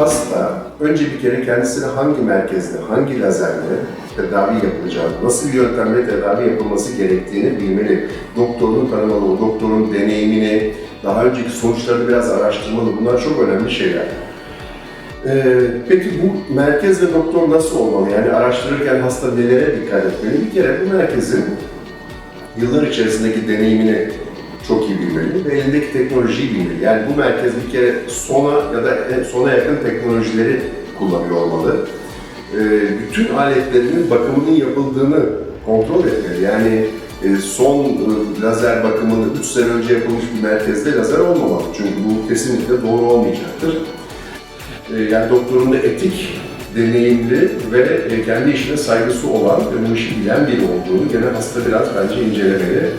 hasta önce bir kere kendisine hangi merkezde, hangi lazerle tedavi yapılacağını, nasıl bir yöntemle tedavi yapılması gerektiğini bilmeli. Doktorunu tanımalı, o doktorun deneyimini, daha önceki sonuçlarını biraz araştırmalı. Bunlar çok önemli şeyler. Ee, peki bu merkez ve doktor nasıl olmalı? Yani araştırırken hasta nelere dikkat etmeli? Bir kere bu merkezin yıllar içerisindeki deneyimini çok iyi bilmeli ve elindeki teknolojiyi bilmeli. Yani bu merkez bir kere sona ya da sona yakın teknolojileri kullanıyor olmalı. Ee, bütün aletlerinin bakımının yapıldığını kontrol etmeli. Yani e, son e, lazer bakımını 3 sene önce yapılmış bir merkezde lazer olmamalı. Çünkü bu kesinlikle doğru olmayacaktır. Ee, yani doktorun da etik, deneyimli ve e, kendi işine saygısı olan ve bu işi bilen biri olduğunu gene hasta biraz bence incelemeli.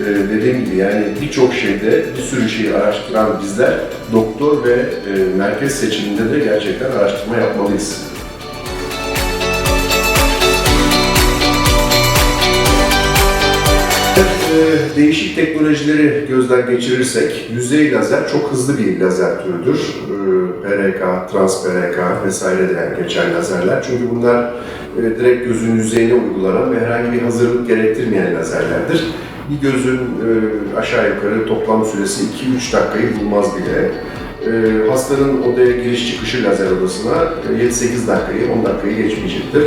Ee, dediğim gibi yani birçok şeyde bir sürü şeyi araştıran bizler doktor ve e, merkez seçiminde de gerçekten araştırma yapmalıyız. Ee, Değişik teknolojileri gözden geçirirsek, yüzey lazer çok hızlı bir lazer türüdür. Ee, PRK, trans PRK vesaire de geçen lazerler. Çünkü bunlar e, direkt gözün yüzeyine uygulanan ve herhangi bir hazırlık gerektirmeyen lazerlerdir. Bir gözün e, aşağı yukarı toplam süresi 2-3 dakikayı bulmaz bile. Ee, Hastanın odaya giriş çıkışı lazer odasına e, 7-8 dakikayı, 10 dakikayı geçmeyecektir.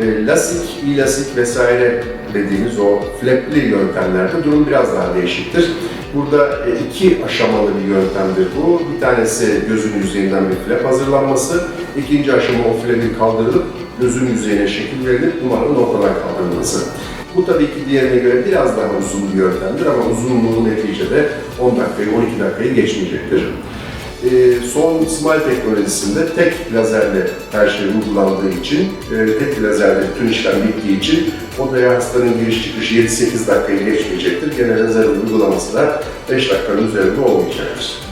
E, lasik, ilasik vesaire dediğimiz o flapli yöntemlerde durum biraz daha değişiktir. Burada e, iki aşamalı bir yöntemdir bu. Bir tanesi gözün yüzeyinden bir flap hazırlanması. İkinci aşama o flapin kaldırılıp gözün yüzeyine şekil verilip numaranın ortadan kaldırılması. Bu tabii ki diğerine göre biraz daha uzun bir yöntemdir ama uzunluğu neticede 10 dakikayı, 12 dakikayı geçmeyecektir. Ee, son smile teknolojisinde tek lazerle her şey uygulandığı için, e, tek lazerle bütün işlem bittiği için odaya hastanın giriş çıkışı 7-8 dakikayı geçmeyecektir. Gene lazer uygulaması da 5 dakikanın üzerinde olmayacaktır.